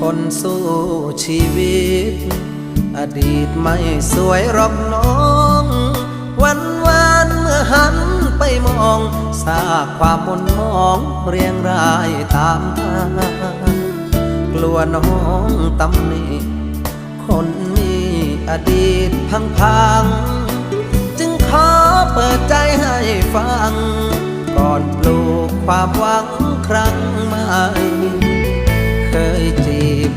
คนสู้ชีวิต อดีตไม่สวยหรอกน้อง วันวานเมื่อหันไปมองซาความมนมองเรียงรายตามทางกลัวน้องตำหนิคนมีอดีตพังพังๆจึงขอเปิดใจให้ฟัง ก่อนปลูกความหวังครั้งใหม่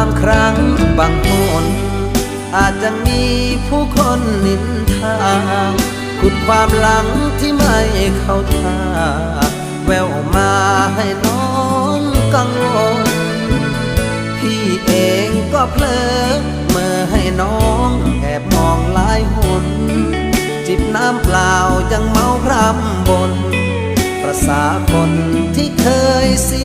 างครั้งบางหนอาจจะมีผู้คนนินทาขุดความหลังที่ไม่เข้าท่า แววมาให้น้องกังวลพี่เองก็เพลอเมื่อให้น้องแอบมองหลายหนจิบน้ำเปล่ายังเมาพรำบน ประสาคนที่เคยสีย